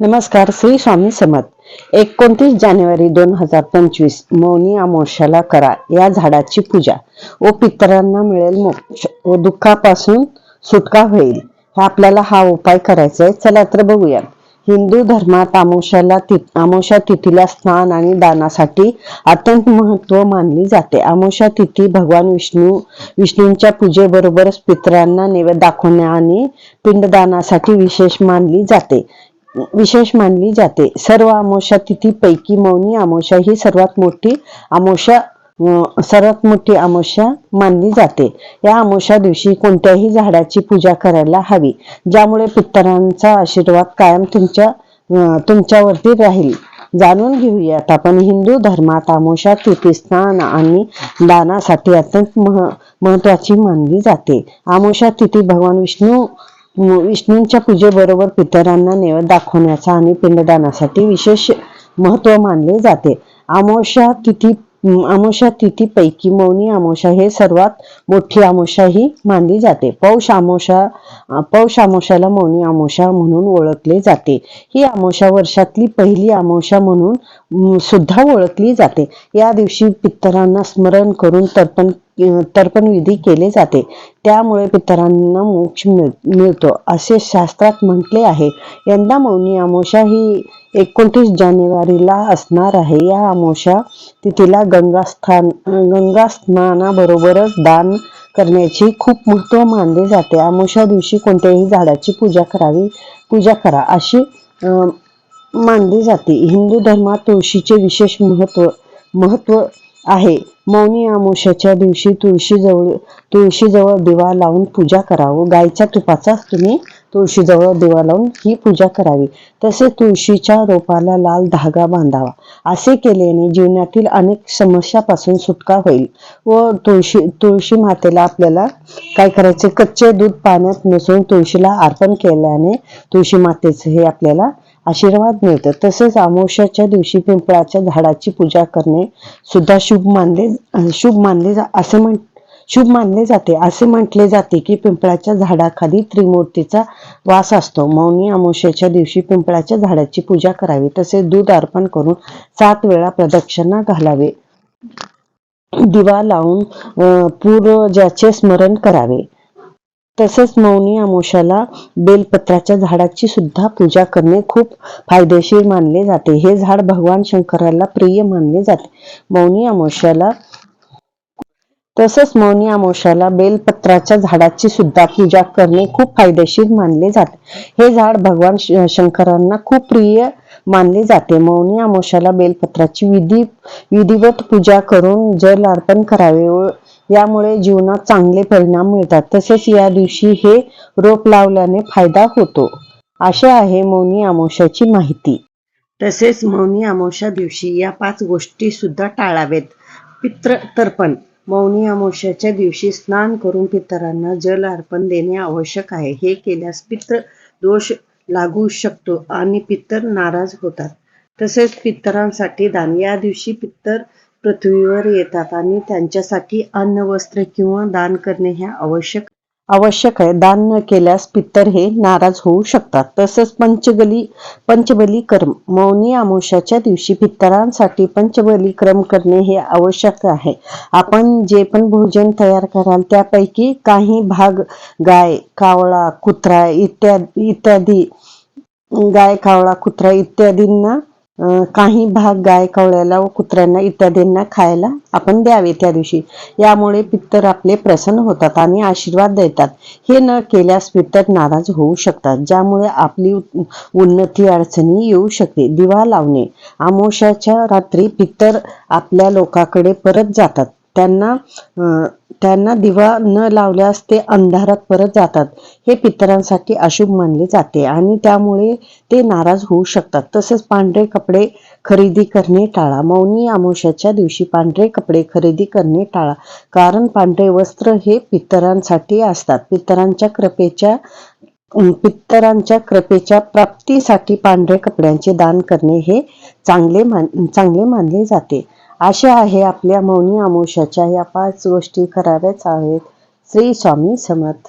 नमस्कार श्री स्वामी समर्थ. एकोणतीस जानेवारी दोन हजार पंचवीस मौनी अमावस्याला करा या झाडाची पूजा. व पितरांना मिळेल मोक्ष व दुःखापासून सुटका होईल. हे आपल्याला हा उपाय करायचा आहे चला तर बघूया. हिंदू धर्मात अमावस्याला ति तिथीला स्नान आणि दानासाठी अत्यंत महत्त्व मानली जाते. अमावस्या तिथी भगवान विष्णू विष्णूंच्या पूजेबरोबरच पितरांना नैवेद्य दाखवण्या आणि पिंडदानासाठी विशेष मानली जाते. विशेष मानली जाते. सर्व अमावस्या तिथीपैकी मौनी अमावस्या ही सर्वात मोठी अमावस्या सर्वात मोठी अमावस्या मानली जाते. या अमावस्या दिवशी कोणत्याही झाडाची पूजा करायला हवी ज्यामुळे पितरांचा आशीर्वाद कायम तुमच्या तुमच्यावरती राहील. जाणून घेऊयात आपण हिंदू धर्मात अमावस्या तिथी स्नान आणि दानासाठी अत्यंत मह महत्वाची मानली जाते. अमावस्या तिथी भगवान विष्णू विष्णूंच्या पूजेबरोबर पितरांना नैवेद्य दाखवण्याचा आणि पिंडदानासाठी विशेष महत्त्व मानले जाते. आमोशा तिथी अमावस्या तिथीपैकी मौनी आमोशा हे सर्वात मोठी आमोशा ही मानली जाते. पौष आमोशा पौष आमोशाला मौनी आमोशा म्हणून ओळखले जाते. ही आमोशा वर्षातली पहिली आमोशा म्हणून सुद्धा ओळखली जाते. या दिवशी पितरांना स्मरण करून तर्पण तर्पण विधी केले जाते. त्यामुळे पितरांना मोक्ष मिळ मिळतो असे शास्त्रात म्हटले आहे. यंदा मौनी अमावस्या ही एकोणतीस जानेवारीला असणार आहे. या अमावस्या तिथीला गंगास्थान गंगा स्नानाबरोबरच दान करण्याची खूप महत्त्व मानले जाते. अमावस्या दिवशी कोणत्याही झाडाची पूजा करावी पूजा करा अशी मानली जाते. हिंदू धर्मात तुळशीचे विशेष महत्त्व महत्त्व आहे. मौनी अमावस्याच्या दिवशी तुळशीजवळ तुळशीजवळ दिवा लावून पूजा करावं. गायच्या तुपाचा तुम्ही तुळशीजवळ दिवा लावून ही पूजा करावी. तसेच तुळशीच्या रोपाला लाल धागा बांधावा. असे केल्याने जीवनातील अनेक समस्यापासून सुटका होईल व तुळशी तुळशी मातेला आपल्याला काय करायचे? कच्चे दूध पाण्यात मिसळून तुळशीला अर्पण केल्याने तुळशी मातेचे हे आपल्याला आशीर्वाद मिळतो. तसेच अमावश्याच्या दिवशी पिंपळाच्या झाडाची पूजा करणे सुद्धा शुभ मानले शुभ मानले जा असे म्हण शुभ मानले जाते. असे म्हटले जाते की पिंपळाच्या झाडाखाली त्रिमूर्तीचा वास असतो. मौनी अमावश्याच्या दिवशी पिंपळाच्या झाडाची पूजा करावी. तसेच दूध अर्पण करून सात वेळा प्रदक्षिणा घालावे. दिवा लावून पूर्वजाचे स्मरण करावे. तसेच मौनी आमोशाला बेलपत्राच्या झाडाची सुद्धा पूजा करणे खूप फायदेशीर मानले जाते. हे झाड भगवान शंकराला प्रिय मानले जाते. मौनी अमावस्याला तसेच मौनी आमोशाला बेलपत्राच्या झाडाची सुद्धा पूजा करणे खूप फायदेशीर मानले जाते. हे झाड भगवान शंकरांना खूप प्रिय मानले जाते. मौनी अमावस्याला बेलपत्राची विधी विधिवत पूजा करून जल अर्पण करावे व यामुळे जीवनात चांगले परिणाम मिळतात. तसेच या दिवशी हे रोप लावल्याने फायदा होतो. अशी आहे मौनी अमावस्याची माहिती. तसेच मौनी अमावस्या दिवशी या पाच गोष्टी सुद्धा टाळावेत. पित्र तर्पण मौनी अमावश्याच्या दिवशी स्नान करून पितरांना जल अर्पण देणे आवश्यक आहे. हे केल्यास पित्र दोष लागू शकतो आणि पितर नाराज होतात. तसेच पितरांसाठी दान. या दिवशी पितर पृथ्वीवर येतात आणि त्यांच्यासाठी अन्न वस्त्र किंवा दान करणे हे आवश्यक आवश्यक आहे. दान न केल्यास पितर हे नाराज होऊ शकतात. तसंच पंचगली पंचबली कर्म. मौनी अमावस्याच्या दिवशी पितरांसाठी पंचबली क्रम करणे हे आवश्यक आहे. आपण जे पण भोजन तयार कराल त्यापैकी काही भाग गाय कावळा कुत्रा इत्यादी इत्यादी गाय कावळा कुत्रा इत्यादींना काही भाग गाय कवळ्याला व कुत्र्यांना इत्यादींना खायला आपण द्यावे त्या दिवशी. यामुळे पित्तर आपले प्रसन्न होतात आणि आशीर्वाद देतात. हे न केल्यास पित्तर नाराज होऊ शकतात ज्यामुळे आपली उन्नती अडचणी येऊ शकते. दिवा लावणे. आमोशाच्या रात्री पित्तर आपल्या लोकाकडे परत जातात. त्यांना त्यांना दिवा न लावल्यास ते अंधारात परत जातात. हे पितरांसाठी अशुभ मानले जाते आणि त्यामुळे ते नाराज होऊ शकतात. तसेच पांढरे कपडे खरेदी करणे टाळा. मौनी अमावश्याच्या दिवशी पांढरे कपडे खरेदी करणे टाळा. कारण पांढरे वस्त्र हे पितरांसाठी असतात. पितरांच्या कृपेच्या पित्तरांच्या पितरांच्या कृपेच्या प्राप्तीसाठी पांढरे कपड्यांचे दान करणे हे चांगले मान चांगले मानले जाते. अशा आहे आपल्या मौनी आमोशाच्या या पाच गोष्टी कराव्याच आहेत. श्री स्वामी समर्थ.